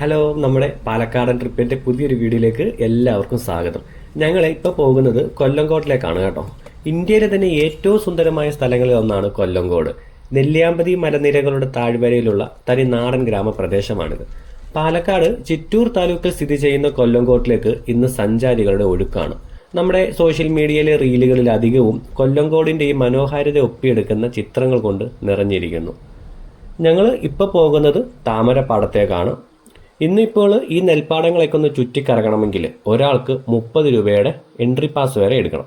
Hello നമ്മുടെ പാലക്കാടൻ ട്രിപ്പിന്റെ പുതിയൊരു വീഡിയോയിലേക്ക് എല്ലാവർക്കും സ്വാഗതം. ഞങ്ങൾ ഇപ്പോൾ പോകുന്നത് കൊല്ലങ്കോട്ടിലേക്കാണ് കേട്ടോ. ഇന്ത്യയിലെ തന്നെ ഏറ്റവും സുന്ദരമായ സ്ഥലങ്ങളിൽ ഒന്നാണ് കൊല്ലങ്കോട് നെല്ലിയാമ്പതി മലനിരകളുടെ താഴ്വരയിലുള്ള തനി നാടൻ ഗ്രാമപ്രദേശമാണിത്. പാലക്കാട് ചിറ്റൂർ താലൂക്കിൽ സ്ഥിതി ചെയ്യുന്ന കൊല്ലങ്കോട്ടിലേക്ക് ഇന്ന് സഞ്ചാരികളുടെ ഒഴുക്കാണ്. നമ്മുടെ സോഷ്യൽ മീഡിയയിലെ റീലുകളിൽ അധികവും കൊല്ലങ്കോടിന്റെ ഈ മനോഹാരിത ഒപ്പിയെടുക്കുന്ന ചിത്രങ്ങൾ കൊണ്ട് നിറഞ്ഞിരിക്കുന്നു. ഞങ്ങൾ ഇപ്പോൾ പോകുന്നത് താമരപ്പാടത്തേക്കാണ്. ഇന്നിപ്പോൾ ഈ നെൽപ്പാടങ്ങളൊക്കെ ഒന്ന് ചുറ്റിക്കറങ്ങണമെങ്കിൽ ഒരാൾക്ക് മുപ്പത് രൂപയുടെ എൻട്രി പാസ് വരെ എടുക്കണം.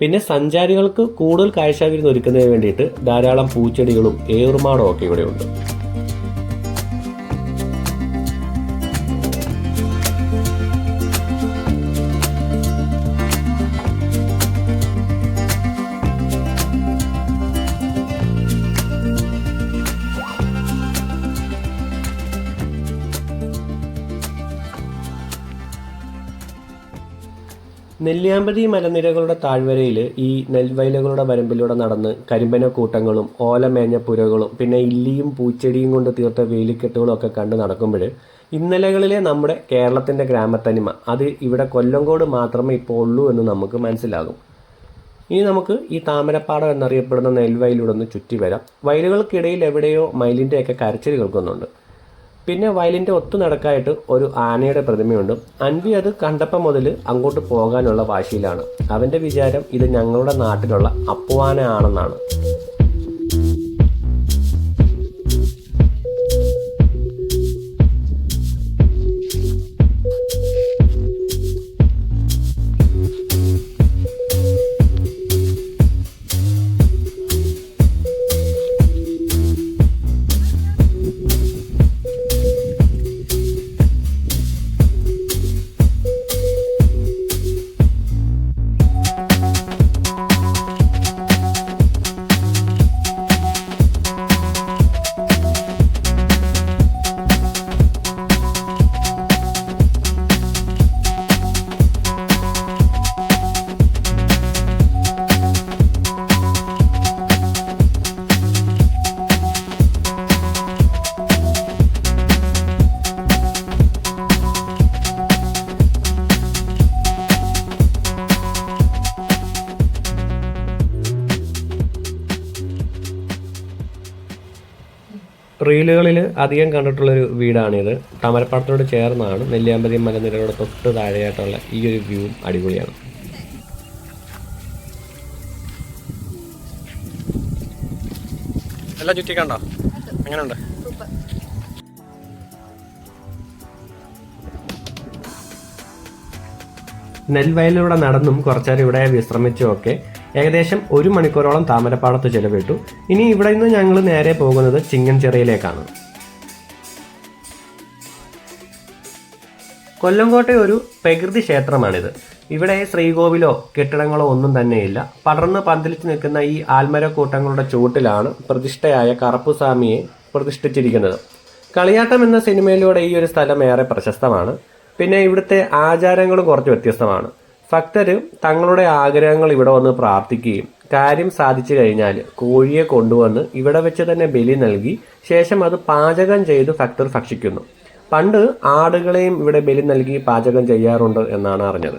പിന്നെ സഞ്ചാരികൾക്ക് കൂടുതൽ കാഴ്ചാവിരുന്ന് ഒരുക്കുന്നതിന് വേണ്ടിയിട്ട് ധാരാളം പൂച്ചെടികളും ഏറുമാടവും ഒക്കെ ഇവിടെ നെല്ലിയാമ്പതി മലനിരകളുടെ താഴ്വരയിൽ ഈ നെൽവയലുകളുടെ വരമ്പിലൂടെ നടന്ന് കരിമ്പന കൂട്ടങ്ങളും ഓലമേഞ്ഞ പുരകളും പിന്നെ ഇല്ലിയും പൂച്ചെടിയും കൊണ്ട് തീർത്ത വേലിക്കെട്ടുകളും ഒക്കെ കണ്ട് നടക്കുമ്പോൾ ഇന്നലകളിലെ നമ്മുടെ കേരളത്തിന്റെ ഗ്രാമത്തനിമ അത് ഇവിടെ കൊല്ലംകോട് മാത്രമേ ഇപ്പോൾ ഉള്ളൂ എന്ന് നമുക്ക് മനസ്സിലാകും. ഇനി നമുക്ക് ഈ താമരപ്പാടം എന്നറിയപ്പെടുന്ന നെൽവയലൂടെ ഒന്ന് ചുറ്റി വരാം വയലുകൾക്കിടയിൽ എവിടെയോ മയിലിന്റെയൊക്കെ കരച്ചിൽ കേൾക്കുന്നുണ്ട്. പിന്നെ വയലിന്റെ ഒത്തു നടക്കായിട്ട് ഒരു ആനയുടെ പ്രതിമയുണ്ട്. അൻവി അത് കണ്ടപ്പം മുതൽ അങ്ങോട്ട് പോകാനുള്ള വാശിയിലാണ്. അവന്റെ വിചാരം ഇത് ഞങ്ങളുടെ നാട്ടിലുള്ള അപ്പുവാന ആണെന്നാണ് റീലുകളിൽ അധികം കണ്ടിട്ടുള്ളൊരു വീടാണിത്. താമരപ്പാടത്തോട് ചേർന്നാണ് നെല്ലിയാമ്പതി മലനിരകളുടെ തൊട്ട് താഴെയായിട്ടുള്ള ഈ ഒരു വ്യൂവും അടിപൊളിയാണ്. എല്ലാം ചുറ്റിക്കണ്ടോ? എങ്ങനെയുണ്ട് നെൽവയലിലൂടെ നടന്നും കുറച്ചേരം ഇവിടെ വിശ്രമിച്ചും ഒക്കെ ഏകദേശം ഒരു മണിക്കൂറോളം താമരപ്പാടത്ത് ചെലവിട്ടു. ഇനി ഇവിടെ നിന്ന് ഞങ്ങൾ നേരെ പോകുന്നത് ചിങ്ങൻചിറയിലേക്കാണ് കൊല്ലംകോട്ടെ ഒരു പ്രകൃതി ക്ഷേത്രമാണിത്. ഇവിടെ ശ്രീകോവിലോ കെട്ടിടങ്ങളോ ഒന്നും തന്നെയില്ല. പടർന്ന് പന്തലിച്ച് നിൽക്കുന്ന ഈ ആൽമരക്കൂട്ടങ്ങളുടെ ചുവട്ടിലാണ് പ്രതിഷ്ഠയായ കറുപ്പുസ്വാമിയെ പ്രതിഷ്ഠിച്ചിരിക്കുന്നത്. കളിയാട്ടം എന്ന സിനിമയിലൂടെ ഈ ഒരു സ്ഥലം ഏറെ പ്രശസ്തമാണ്. പിന്നെ ഇവിടുത്തെ ആചാരങ്ങളും കുറച്ച് വ്യത്യസ്തമാണ്. ഭക്തര് തങ്ങളുടെ ആഗ്രഹങ്ങൾ ഇവിടെ വന്ന് പ്രാർത്ഥിക്കുകയും കാര്യം സാധിച്ചു കഴിഞ്ഞാൽ കോഴിയെ കൊണ്ടുവന്ന് ഇവിടെ വെച്ച് തന്നെ ബലി നൽകി ശേഷം അത് പാചകം ചെയ്ത് ഭക്തർ ഭക്ഷിക്കുന്നു. പണ്ട് ആടുകളെയും ഇവിടെ ബലി നൽകി പാചകം ചെയ്യാറുണ്ട് എന്നാണ് അറിഞ്ഞത്.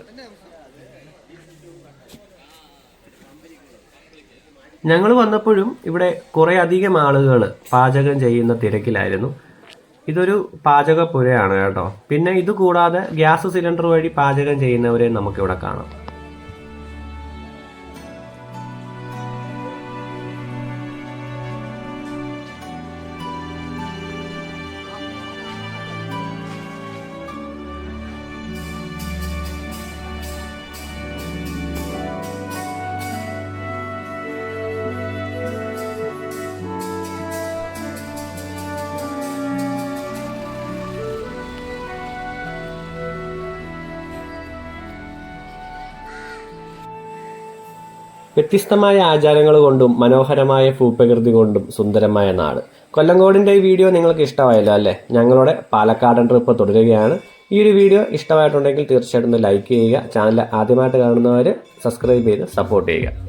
ഞങ്ങൾ വന്നപ്പോഴും ഇവിടെ കുറേ അധികം ആളുകൾ പാചകം ചെയ്യുന്ന തിരക്കിലായിരുന്നു. ഇതൊരു പാചകപ്പുരയാണ് കേട്ടോ. പിന്നെ ഇത് കൂടാതെ ഗ്യാസ് സിലിണ്ടർ വഴി പാചകം ചെയ്യുന്നവരെ നമുക്കിവിടെ കാണാം. വ്യത്യസ്തമായ ആചാരങ്ങൾ കൊണ്ടും മനോഹരമായ ഭൂപ്രകൃതി കൊണ്ടും സുന്ദരമായ നാട്. കൊല്ലങ്കോടിന്റെ ഈ വീഡിയോ നിങ്ങൾക്ക് ഇഷ്ടമായല്ലോ അല്ലേ? ഞങ്ങളുടെ പാലക്കാടൻ ട്രിപ്പ് തുടരുകയാണ്. ഈ ഒരു വീഡിയോ ഇഷ്ടമായിട്ടുണ്ടെങ്കിൽ തീർച്ചയായിട്ടും ഒന്ന് ലൈക്ക് ചെയ്യുക. ചാനൽ ആദ്യമായിട്ട് കാണുന്നവർ സബ്സ്ക്രൈബ് ചെയ്ത് സപ്പോർട്ട് ചെയ്യുക.